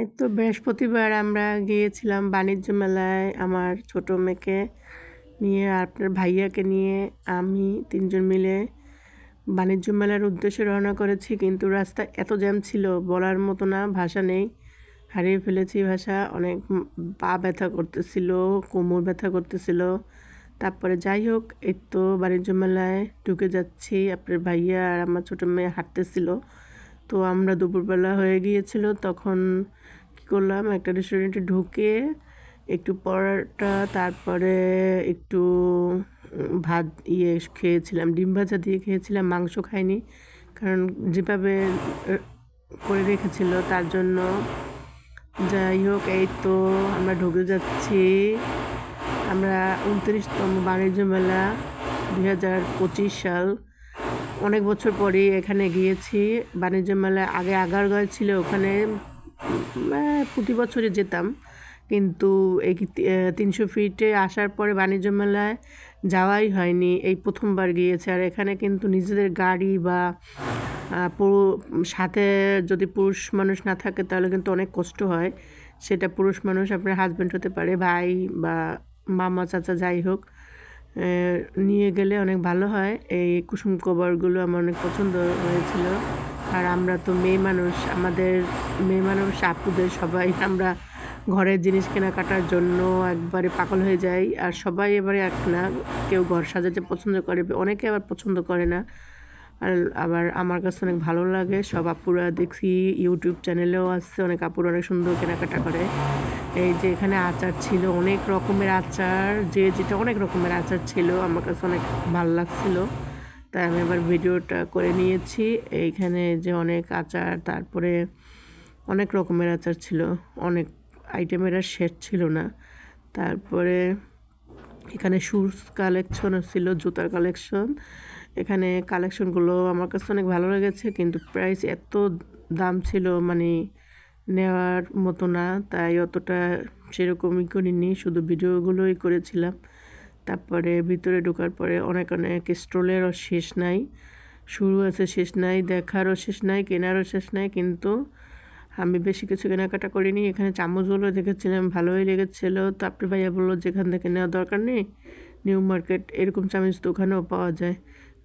এই তো বৃহস্পতিবার আমরা গিয়েছিলাম বাণিজ্য মেলায় আমার ছোট মেয়েকে নিয়ে আপনার ভাইয়াকে নিয়ে। আমি তিনজন মিলে বাণিজ্য মেলার উদ্দেশ্যে রওনা করেছি, কিন্তু রাস্তা এত জ্যাম ছিল, বলার মতো না, ভাষা নেই। হারিয়ে ফেলেছি ভাষা, অনেক পা ব্যথা করতেছিল, কোমর ব্যথা করতেছিল। তারপরে যাই হোক, এই তো বাণিজ্য মেলায় ঢুকে যাচ্ছি, আপনার ভাইয়া আর আমার ছোটো মেয়ে হাঁটতেছিল। তো আমরা দুপুরবেলা হয়ে গিয়েছিল, তখন কী করলাম, একটা রেস্টুরেন্টে ঢুকে একটু পরোটা, তারপরে একটু ভাত ইয়ে খেয়েছিলাম, ডিম ভাজা দিয়ে খেয়েছিলাম, মাংস খাইনি, কারণ যেভাবে করে রেখেছিল, তার জন্য যাই হোক, এই তো আমরা ঢুকে যাচ্ছি। আমরা উনত্রিশতম বাণিজ্য মেলা দুই হাজার পঁচিশ সাল। অনেক বছর পরে এখানে গিয়েছি। বাণিজ্য মেলায় আগে আগারগড় ছিল, ওখানে প্রতি বছরই যেতাম। কিন্তু এই তিনশো ফিটে আসার পরে বাণিজ্য মেলায় যাওয়াই হয়নি, এই প্রথমবার গিয়েছে। আর এখানে কিন্তু নিজেদের গাড়ি বা পুরো, সাথে যদি পুরুষ মানুষ না থাকে, তাহলে কিন্তু অনেক কষ্ট হয়। সেটা পুরুষ মানুষ, আপনার হাজব্যান্ড হতে পারে, ভাই বা মামা, চাচা, যাই হোক। নিয়ে গেলে অনেক ভালো হয়। এই কুসুম কভারগুলো আমার অনেক পছন্দ হয়েছিল। আর আমরা তো মেয়ে মানুষ, আমাদের মেয়ে মানুষ, আপুদের সবাই আমরা ঘরের জিনিস কেনাকাটার জন্য একবারে পাগল হয়ে যাই। আর সবাই এবারে এক না, কেউ ঘর সাজাতে পছন্দ করে, অনেকে আবার পছন্দ করে না। আর আবার আমার কাছে অনেক ভালো লাগে, সব আপুরা দেখি ইউটিউব চ্যানেলেও আসছে, অনেক আপুরা অনেক সুন্দর কেনাকাটা করে। এই যে এখানে আচার ছিল, অনেক রকমের আচার, যে যেটা অনেক রকমের আচার ছিল, আমার কাছে অনেক ভালো লাগছিল। তাই আমি আবার ভিডিওটা করে নিয়েছি। এইখানে যে অনেক আচার, তারপরে অনেক রকমের আচার ছিল, অনেক আইটেমের আর শেষ ছিল না। তারপরে এখানে শুজ কালেকশন ছিল, জুতার কালেকশন এখানে কালেকশনগুলো আমার কাছে অনেক ভালো লেগেছে, কিন্তু প্রাইস এত দাম ছিল মানে নেওয়ার মতো না, তাই অতটা সেরকমই করিনি, শুধু ভিডিওগুলোই করেছিলাম। তারপরে ভিতরে ঢোকার পরে অনেক অনেক স্টলেরও শেষ নাই, শুরু আছে শেষ নাই, দেখারও শেষ নাই, কেনারও শেষ নাই, কিন্তু আমি বেশি কিছু কেনাকাটা করিনি। এখানে চামচগুলো দেখেছিলাম, ভালোই লেগেছিলো। তারপরে ভাইয়া বলল, যেখান থেকে নেওয়া দরকার নেই, নিউ মার্কেট, এরকম চামচ ওখানেও পাওয়া যায়।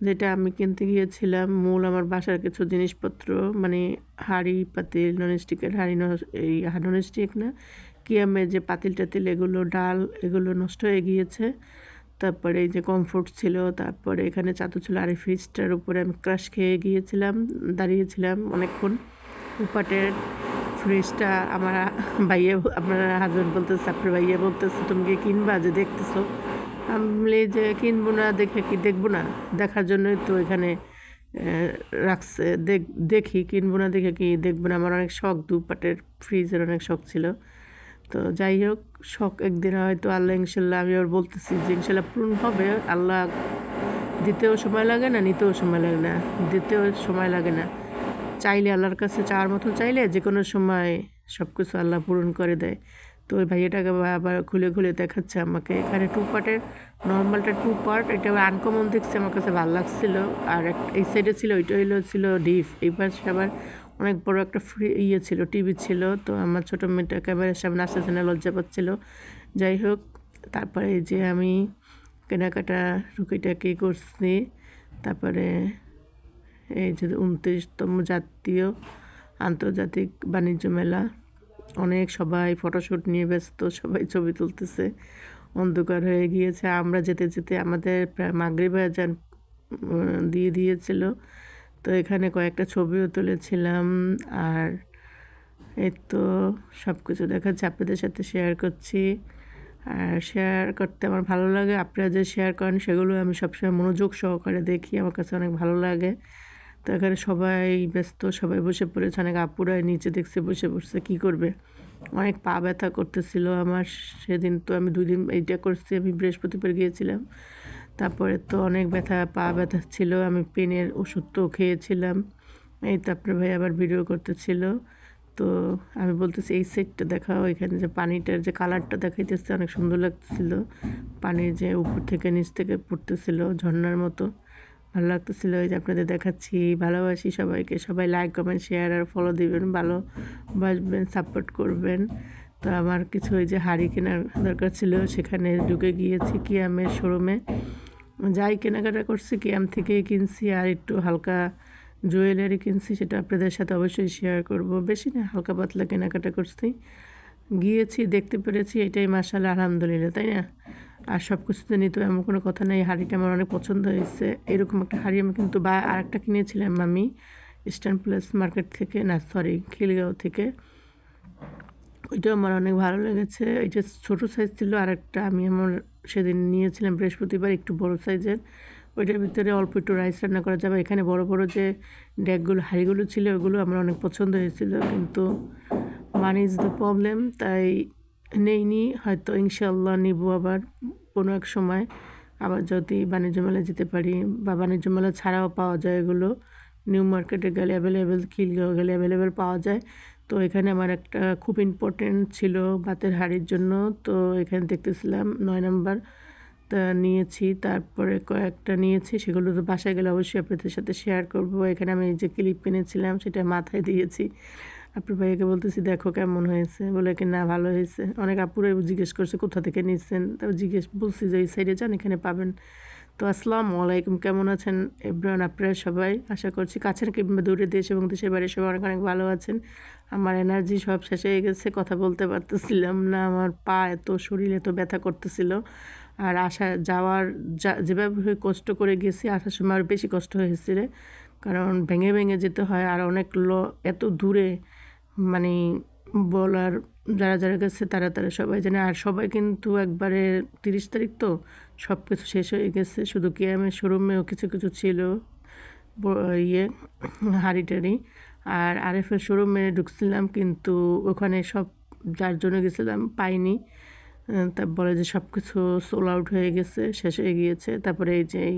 যেটা আমি কিনতে গিয়েছিলাম, মূল আমার বাসার কিছু জিনিসপত্র মানে হাঁড়ি পাতিল ননস্টিকের হাঁড়ি এই ননস্টিক না কিয়ামের যে পাতিল টাতিল, এগুলো ডাল, এগুলো নষ্ট হয়ে গিয়েছে। তারপরে এই যে কমফোর্ট ছিল, তারপরে এখানে চাতু ছিল আর এই ফ্রিজটার উপরে আমি ক্রাশ খেয়ে গিয়েছিলাম, দাঁড়িয়েছিলাম অনেকক্ষণ। উপাটের ফ্রিজটা আমার ভাইয়া, আমার হাজব্যান্ড বলতেছে, আপনার ভাইয়া বলতেছে, তুমি কিনবা? যে দেখতেছো। আমি যে কিনবো না, দেখে কি দেখব না? দেখার জন্যই তো এখানে রাখছে। দেখ কিনবো না, দেখে কি দেখব না। আমার অনেক শখ, দুপাটের ফ্রিজের অনেক শখ ছিল। তো যাই হোক, শখ একদিন হয়তো আল্লাহ, ইনশাল্লাহ, আমি ওর বলতেছি যে ইনশাল্লাহ পূরণ হবে। আল্লাহ দিতেও সময় লাগে না, নিতেও সময় লাগে না। দিতেও সময় লাগে না। চাইলে আল্লাহর কাছে চাওয়ার মতন চাইলে যে কোনো সময় সব কিছু আল্লাহ পূরণ করে দেয়। তো ওই ভাইয়াটাকে আবার খুলে খুলে দেখাচ্ছে আমাকে। এখানে টু পার্টের নর্মালটা টু পার্ট এটা আনকমন দেখছে, আমার কাছে ভালো লাগছিল। আর এই সাইডে ছিল, ওইটা হইল ছিল ডিফ এই পাশে আবার অনেক বড় একটা ফ্রি ইয়ে ছিল টিভি ছিল। তো আমার ছোটো মেয়েটা ক্যামেরার সামনে আসতেছে না লজ্জা পাচ্ছিল। যাই হোক, তারপরে যে আমি কেনাকাটা রুকিটাকি করছি। তারপরে এই যে উনত্রিশতম জাতীয় আন্তর্জাতিক বাণিজ্য মেলা। অনেক সবাই ফটোশ্যুট নিয়ে ব্যস্ত, সবাই ছবি তুলতেছে, অন্ধকার হয়ে গিয়েছে। আমরা যেতে যেতে আমাদের প্রায় মাগরিবা যান দিয়ে দিয়েছিল। তো এখানে কয়েকটা ছবিও তুলেছিলাম আর এই তো সব কিছু দেখাচ্ছি, আপনাদের সাথে শেয়ার করছি। আর শেয়ার করতে আমার ভালো লাগে, আপনারা যে শেয়ার করেন সেগুলো আমি সবসময় মনোযোগ সহকারে দেখি, আমার কাছে অনেক ভালো লাগে। তো এখানে সবাই ব্যস্ত, সবাই বসে পড়েছে, অনেক আপুরাই নিচে দেখছে, বসে বসছে কী করবে? অনেক পা ব্যথা করতেছিল আমার, সেদিন তো আমি দুই দিন এইটা করছি, আমি বৃহস্পতিবার গিয়েছিলাম। তারপরে তো অনেক ব্যথা, পা ব্যথা ছিল, আমি পেনের ওষুধ তো খেয়েছিলাম। এই তারপরে ভাই আবার ভিডিও করতেছিল। তো আমি বলতেছি, এই সেটটা দেখাও এখানে যে পানিটার যে কালারটা দেখাইতেছে, অনেক সুন্দর লাগতেছিল। পানি যে উপর থেকে, নিচ থেকে পড়তেছিল ঝর্নার মতো। ভালো লাগতেছিল ওই যে আপনাদের দেখাচ্ছি, ভালোবাসি সবাইকে। সবাই লাইক কমেন্ট শেয়ার আর ফলো দিবেন ভালোবাসবেন সাপোর্ট করবেন। তো আমার কিছু ওই যে হাড়ি কেনার দরকার ছিল, সেখানে ঢুকে গিয়েছি কিয়ামের শোরুমে যাই কেনাকাটা করছি, কিয়াম থেকেই কিনছি আর একটু হালকা জুয়েলারি কিনছি, সেটা আপনাদের সাথে অবশ্যই শেয়ার করব। বেশি না, হালকা পাতলা কেনাকাটা করছি। গিয়েছি, দেখতে পেরেছি, এটাই মাসাল আলহামদুলিল্লাহ, তাই না? আর সব কিছুতে নিত এমন কোনো কথা নেই। হাড়িটা আমার অনেক পছন্দ হয়েছে। এরকম একটা হাড়ি আমি কিন্তু বা আরেকটা কিনেছিলাম আমি ইস্টার্ন প্লেস মার্কেট থেকে, না সরি খিলগাঁও থেকে। ওইটাও আমার অনেক ভালো লেগেছে। এটা ছোটো সাইজ ছিল আর একটা আমি আমার সেদিন নিয়েছিলাম বৃহস্পতিবার, একটু বড় সাইজের ওইটার ভিতরে অল্প একটু রাইস রান্না করা যাবে। এখানে বড় বড় যে ড্যাকগুলো হাঁড়িগুলো ছিল, ওগুলো আমার অনেক পছন্দ হয়েছিল। কিন্তু মানি ইজ দ্য প্রবলেম তাই নেইনি। হয়তো ইনশাল্লাহ নিব আবার। কোনো এক সময় আবার যদি বাণিজ্য মেলা যেতে পারি বা বাণিজ্য মেলা ছাড়াও পাওয়া যায় এগুলো নিউ মার্কেটে গেলে অ্যাভেলেবেল খিলগাঁও গেলে অ্যাভেলেবেল পাওয়া যায়। তো এখানে আমার একটা খুব ইম্পর্টেন্ট ছিল বাতের হাড়ির জন্য, তো এখানে দেখতেছিলাম নয় নাম্বার তা নিয়েছি, তারপরে কয়েকটা নিয়েছি, সেগুলো তো বাসায় গেলে অবশ্যই আপনাদের সাথে শেয়ার করব। এখানে আমি যে ক্লিপ কিনেছিলাম সেটা মাথায় দিয়েছি। আপনার ভাইয়াকে বলতেছি, দেখো কেমন হয়েছে? বলে কি, না, ভালো হয়েছে। অনেক আপুরে জিজ্ঞেস করছে, কোথা থেকে নিচ্ছেন? তাও জিজ্ঞেস, বলছি যে এই সাইডে যান, এখানে পাবেন। তো আসসালামু আলাইকুম, কেমন আছেন? এব্রান, আপনারা সবাই? আশা করছি কাছের কিংবা দূরে দেশ এবং দেশের বাইরে সবাই অনেক অনেক ভালো আছেন। আমার এনার্জি সব শেষ হয়ে গেছে, কথা বলতে পারতেছিলাম না। আমার পা এত, শরীর এত ব্যথা করতেছিল। আর আসা যাওয়ার যা, যেভাবে কষ্ট করে গেছি, আসার সময় আর বেশি কষ্ট হয়েছিল কারণ ভেঙে ভেঙে যেতে হয় আর অনেক ল, এত দূরে মানে বলার যারা যারা গেছে তারা তারা সবাই জানে। আর সবাই কিন্তু একবারে তিরিশ তারিখ তো সব কিছু শেষ হয়ে গেছে। শুধু কেয়ামের শোরুমেও কিছু কিছু ছিল ইয়ে হাড়ি টাড়ি। আর আরএফের শোরুমে ঢুকছিলাম কিন্তু ওখানে সব যার জন্য গেছিলাম পাইনি। তা বলে যে সব কিছু সোল আউট হয়ে গেছে, শেষ হয়ে গিয়েছে। তারপরে এই যে এই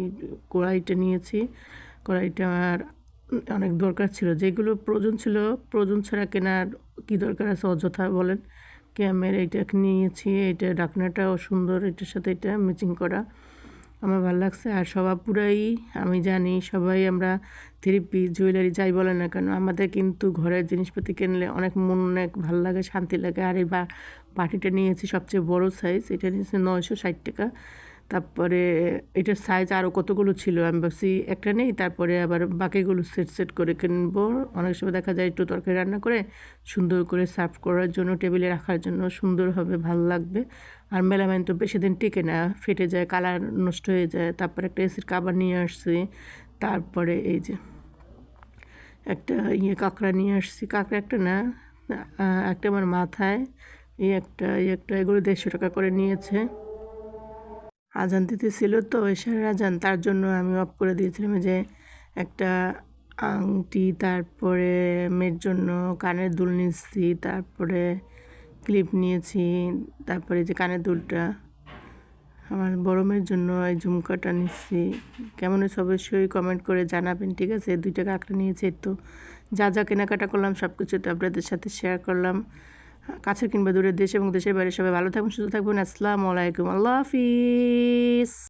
কড়াইটা নিয়েছি। কড়াইটা আমার অনেক দরকার ছিল। যেগুলো প্রয়োজন ছিল, প্রয়োজন ছাড়া কেনার কী দরকার আছে অযথা বলেন? ক্যামের এইটা নিয়েছি, এটা ডাকনাটাও সুন্দর, এটার সাথে এটা ম্যাচিং করা। আমার ভালো লাগছে। আর সবাই পুরাই, আমি জানি, সবাই আমরা থ্রি জুয়েলারি যাই বলে না কেন, আমাদের কিন্তু ঘরের জিনিসপাতি কিনলে অনেক মন, অনেক ভালো লাগে, শান্তি লাগে। আর এই বা, বাটিটা নিয়েছি সবচেয়ে বড় সাইজ এটা নিয়েছে নয়শো ষাট টাকা। তারপরে এটার সাইজ আরও কতগুলো ছিল? আমি ভাবছি একটা নেই, তারপরে আবার বাকিগুলো সেট সেট করে কিনবো। অনেক সময় দেখা যায় একটু তরকারি রান্না করে সুন্দর করে সার্ভ করার জন্য টেবিলে রাখার জন্য সুন্দর হবে, ভালো লাগবে। আর মেলামাইন তো বেশি দিন টেকে না, ফেটে যায়, কালার নষ্ট হয়ে যায়। তারপরে একটা এসির কাবার নিয়ে আসছি, তারপরে এই যে একটা ইয়ে কাঁকড়া নিয়ে আসছি। কাঁকড়া একটা না একটা আমার মাথায়, এই একটা এই একটা, এগুলো দেড়শো টাকা করে নিয়েছে। আজান দিতেছিল তো এশারের আজান, তার জন্য আমি অফ করে দিয়েছিলাম যে একটা আংটি, তারপরে মেয়ের জন্য কানের দুল নিচ্ছি তারপরে ক্লিপ নিয়েছি, তারপরে যে কানের দুলটা, আমার বড় মেয়ের জন্য এই ঝুমকাটা নিচ্ছি কেমন হয়েছে অবশ্যই কমেন্ট করে জানাবেন, ঠিক আছে? দুইটা কাঁকড়া নিয়েছি তো যা যা কেনাকাটা করলাম সব কিছু তো আপনাদের সাথে শেয়ার করলাম। কাছের কিংবা দূরের দেশ এবং দেশের বাইরে সবাই ভালো থাকবেন সুস্থ থাকবেন আসসালামু আলাইকুম। আল্লাহ হাফিজ।